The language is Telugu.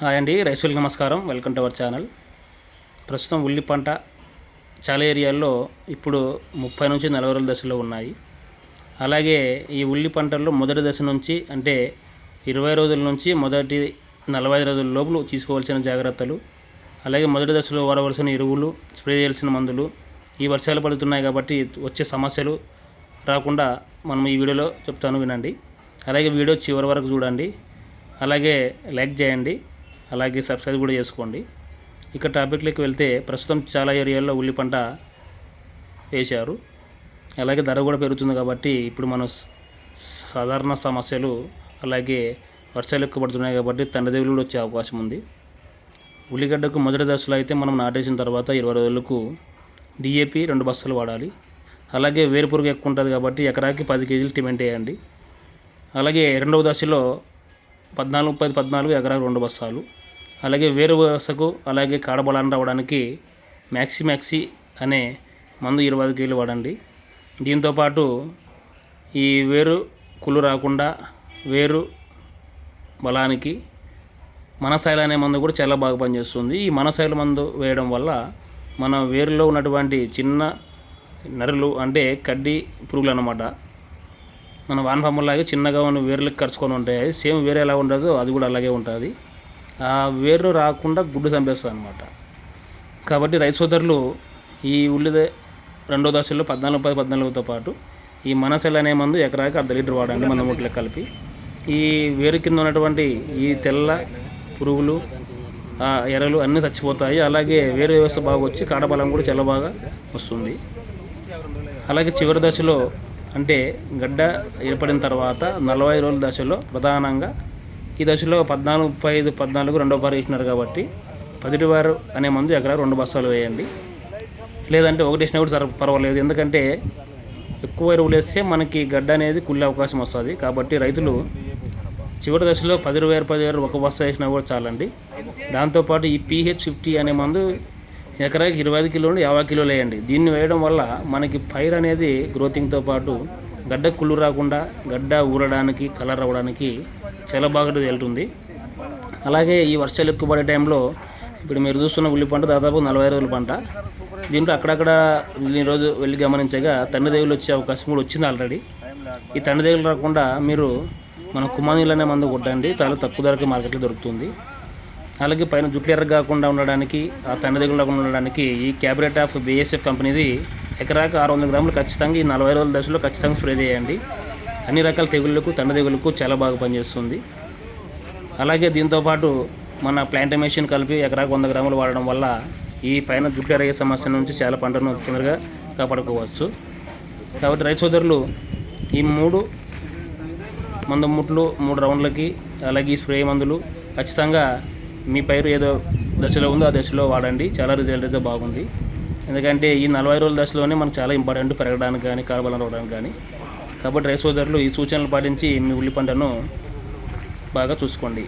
హాయ్ అండి రైతులకు నమస్కారం. Welcome to our channel. ప్రస్తుతం ఉల్లి పంట చాలా ఏరియాల్లో ఇప్పుడు ముప్పై నుంచి నలభై రోజుల దశలో ఉన్నాయి. అలాగే ఈ ఉల్లి పంటల్లో మొదటి దశ నుంచి అంటే ఇరవై రోజుల నుంచి మొదటి నలభై రోజుల లోపల తీసుకోవాల్సిన జాగ్రత్తలు అలాగే మొదటి దశలో వాడవలసిన ఎరువులు స్ప్రే చేయాల్సిన మందులు ఈ వర్షాలు పడుతున్నాయి కాబట్టి వచ్చే సమస్యలు రాకుండా మనం ఈ వీడియోలో చెప్తాను వినండి. అలాగే వీడియో చివరి వరకు చూడండి. అలాగే లైక్ చేయండి. అలాగే సబ్స్క్రైబ్ కూడా చేసుకోండి. ఇక టాపిక్లోకి వెళ్తే ప్రస్తుతం చాలా ఏరియాల్లో ఉల్లి పంట వేశారు. అలాగే ధర కూడా పెరుగుతుంది కాబట్టి ఇప్పుడు మనం సాధారణ సమస్యలు అలాగే వర్షాలు ఎక్కువ పడుతున్నాయి కాబట్టి తండ్రి కూడా వచ్చే అవకాశం ఉంది. ఉల్లిగడ్డకు మొదటి దశలో అయితే మనం నాటేసిన తర్వాత ఇరవై రోజులకు డిఏపి రెండు బస్తాలు వాడాలి. అలాగే వేరుపురుగు ఎక్కువ ఉంటుంది కాబట్టి ఎకరాకి పది కేజీలు టిమెంట్ వేయండి అలాగే రెండవ దశలో పద్నాలుగు పది పద్నాలుగు ఎకరాకు రెండు బస్తాలు. అలాగే వేరు వ్యవస్థకు అలాగే కాడబలాన్ని రావడానికి మ్యాక్సి మ్యాక్సి అనే మందు ఇరవై ఐదు కేజీలు వాడండి. దీంతోపాటు ఈ వేరు కుళ్ళు రాకుండా వేరు బలానికి మనసైల అనే మందు కూడా చాలా బాగా పనిచేస్తుంది. ఈ మనసైల మందు వేయడం వల్ల మన వేరులో ఉన్నటువంటి చిన్న నరులు అంటే కడ్డి పురుగులు అన్నమాట. మన వానపమ్మలాగే చిన్నగా ఉన్న వేర్లకు ఖర్చుకొని ఉంటాయి. సేమ్ వేరే ఎలా ఉండదో అది కూడా అలాగే ఉంటుంది. ఆ రాకుండా గుడ్డు చంపేస్తుంది అనమాట కాబట్టి రైతు సోదరులు ఈ ఉల్లిదే రెండో దశలో పద్నాలుగు పది పద్నాలుగుతో పాటు ఈ మనసెల్ అనే మందు ఎకరాకి అర్ధ లీటర్ వాడండి మన ముట్లకు కలిపి. ఈ వేరు కింద ఉన్నటువంటి ఈ తెల్ల పురుగులు ఎరలు ఎర్రలు అన్నీ చచ్చిపోతాయి. అలాగే వేరు వ్యవస్థ బాగా వచ్చి కాడబలం కూడా చాలా బాగా వస్తుంది. అలాగే చివరి దశలో అంటే గడ్డ ఏర్పడిన తర్వాత నలభై రోజుల దశలో ప్రధానంగా ఈ దశలో పద్నాలుగు ముప్పై ఐదు పద్నాలుగు రెండో పారు వేసినారు కాబట్టి పదిటి వారు అనే మందు ఎకరా రెండు బస్తాలు వేయండి. లేదంటే ఒకటి వేసినా కూడా సర- పర్వాలేదు. ఎందుకంటే ఎక్కువ ఎరువులు వేస్తే మనకి గడ్డ అనేది కుళ్ళే అవకాశం వస్తుంది. కాబట్టి రైతులు చివరి దశలో పది వేరు పది వేరు ఒక బస్తా వేసినా కూడా చాలండి. దాంతోపాటు ఈ పీహెచ్ ఫిఫ్టీ అనే మందు ఎకరాకి ఇరవై ఐదు కిలోలు యాభై కిలోలు వేయండి. దీన్ని వేయడం వల్ల మనకి పైర్ అనేది గ్రోతింగ్తో పాటు గడ్డ కుళ్ళు రాకుండా గడ్డ ఊరడానికి కలర్ అవ్వడానికి చాలా బాగా వెళ్తుంది. అలాగే ఈ వర్షాలు ఎక్కువ పడే టైంలో ఇప్పుడు మీరు చూస్తున్న ఉల్లి పంట దాదాపు నలభై రోజుల పంట. దీంట్లో అక్కడక్కడ ఈ రోజు వెళ్ళి గమనించగా తండ్రి దేవులు వచ్చే అవకాశం కూడా వచ్చింది ఆల్రెడీ ఈ తండ్రిదేవులు రాకుండా మీరు మన కుమానీలు అనే మందు కొట్టండి చాలా తక్కువ ధరకి మార్కెట్లో దొరుకుతుంది. అలాగే పైన జుట్లు ఎర్ర కాకుండా ఉండడానికి ఆ తండ్రిదేవులు రాకుండా లేకుండా ఉండడానికి ఈ క్యాబినెట్ ఆఫ్ బిఎస్ఎఫ్ కంపెనీది ఎకరాకు ఆరు వందల గ్రాములు ఖచ్చితంగా ఈ నలభై రోజుల దశలో ఖచ్చితంగా స్ప్రే చేయండి. అన్ని రకాల తెగుళ్ళకు తండ్రి తెగుళ్ళకు చాలా బాగా పనిచేస్తుంది. అలాగే దీంతోపాటు మన ప్లాంటమేషన్ కలిపి ఎకరాకు వంద గ్రాములు వాడడం వల్ల ఈ పైన జుట్టు ఎరగే సమస్య నుంచి చాలా పంటను తొందరగా కాపాడుకోవచ్చు. కాబట్టి రైతు సోదరులు ఈ మూడు మందు ముట్లు మూడు రౌండ్లకి అలాగే ఈ స్ప్రే మందులు ఖచ్చితంగా మీ పైరు ఏదో దశలో ఉందో ఆ దశలో వాడండి. చాలా రిజల్ట్ అయితే బాగుంది. ఎందుకంటే ఈ నలభై రోజుల దశలోనే మనకు చాలా ఇంపార్టెంట్ పెరగడానికి కానీ కాలబలం రావడానికి కానీ. కాబట్టి రైతు సోదరులు ఈ సూచనలు పాటించి మీ ఉల్లి పంటను బాగా చూసుకోండి.